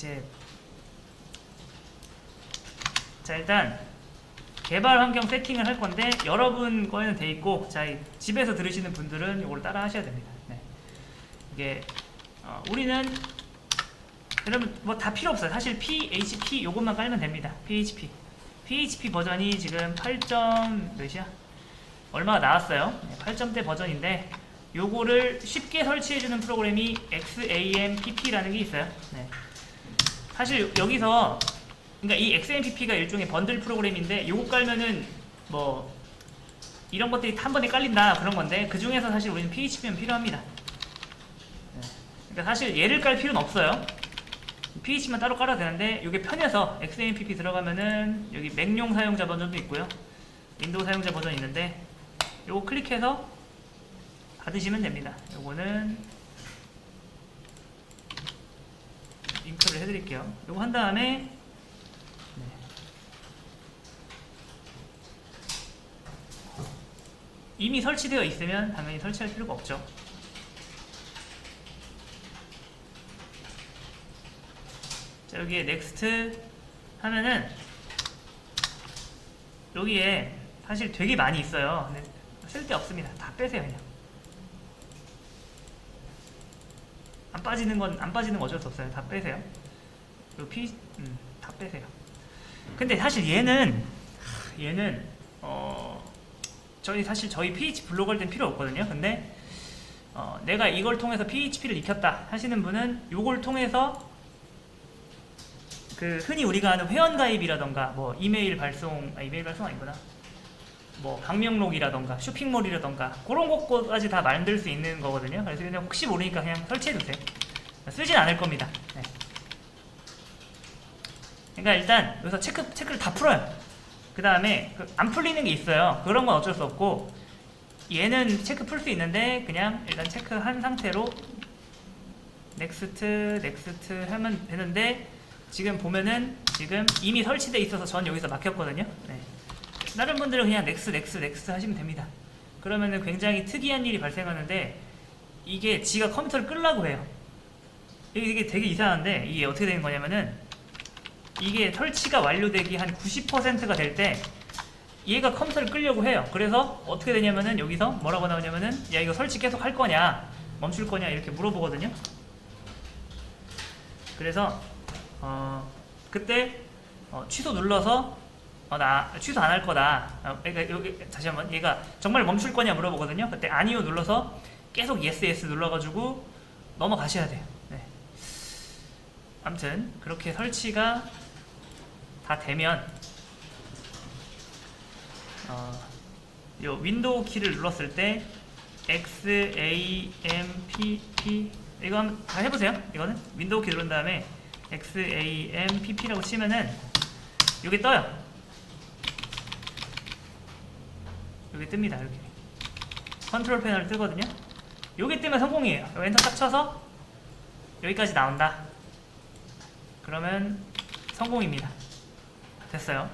이제 자 일단 개발 환경 세팅을 할 건데 여러분 거에는 돼 있고 자 이- 집에서 들으시는 분들은 이걸 따라 하셔야 됩니다. 네. 이게 어, 우리는 여러분 뭐 다 필요 없어요. 사실 PHP 요것만 깔면 됩니다. PHP PHP 버전이 지금 8점 몇이야? 얼마가 나왔어요? 네, 8점대 버전인데 요거를 쉽게 설치해주는 프로그램이 XAMPP라는 게 있어요. 네. 사실 여기서 그러니까 이 XAMPP가 일종의 번들 프로그램인데 요거 깔면은 뭐 이런 것들이 한 번에 깔린다 그런 건데 그 중에서 사실 우리는 PHP는 필요합니다. 네. 그러니까 사실 얘를 깔 필요는 없어요. PHP만 따로 깔아도 되는데 이게 편해서 XAMPP 들어가면은 여기 맥용 사용자 버전도 있고요. 윈도우 사용자 버전 있는데 요거 클릭해서 받으시면 됩니다. 요거는 링크를 해드릴게요. 요거 한 다음에 네. 이미 설치되어 있으면 당연히 설치할 필요가 없죠. 자 여기에 넥스트 하면은 여기에 사실 되게 많이 있어요. 쓸데 없습니다. 다 빼세요 그냥. 안 빠지는 건 안 빠지는 건 어쩔 수 없어요. 다 빼세요. 요 피, 음, 다 빼세요. 근데 사실 얘는 얘는 어 저희 사실 저희 PH 블로그 할 땐 필요 없거든요. 근데 어, 내가 이걸 통해서 PHP를 익혔다 하시는 분은 요걸 통해서 그 흔히 우리가 아는 회원 가입이라던가 뭐 이메일 발송 아 이메일 발송 아니구나 뭐 방명록이라던가 쇼핑몰이라던가 그런 것까지 다 만들 수 있는 거거든요 그래서 그냥 혹시 모르니까 그냥 설치해 두세요 쓰진 않을 겁니다 네. 그러니까 일단 여기서 체크 체크를 다 풀어요 그 다음에 안 풀리는 게 있어요 그런 건 어쩔 수 없고 얘는 체크 풀 수 있는데 그냥 일단 체크한 상태로 넥스트 넥스트 하면 되는데 지금 보면은 지금 이미 설치돼 있어서 전 여기서 막혔거든요. 네. 다른 분들은 그냥 넥스 넥스 넥스 하시면 됩니다. 그러면은 굉장히 특이한 일이 발생하는데 이게 지가 컴퓨터를 끄려고 해요. 이게, 되게 이상한데 이게 어떻게 되는 거냐면은 이게 설치가 완료되기 한 90%가 될 때 얘가 컴퓨터를 끄려고 해요. 그래서 어떻게 되냐면은 여기서 뭐라고 나오냐면은 야 이거 설치 계속 할 거냐 멈출 거냐 이렇게 물어보거든요. 그래서 어 그때 어, 취소 눌러서 어, 나 취소 안 할 거다. 어, 그러니까 여기 다시 한번 얘가 정말 멈출 거냐 물어보거든요. 그때 아니요 눌러서 계속 yes yes 눌러가지고 넘어가셔야 돼요. 네. 아무튼 그렇게 설치가 다 되면 어, 요 윈도우 키를 눌렀을 때 X A M P P 이거 한번 다 해보세요. 이거는 윈도우 키 누른 다음에 X A M P P라고 치면은 여기 떠요. 여기 뜹니다. 이렇게 컨트롤 패널 뜨거든요. 여기 뜨면 성공이에요. 요 엔터 딱 쳐서 여기까지 나온다. 그러면 성공입니다. 됐어요.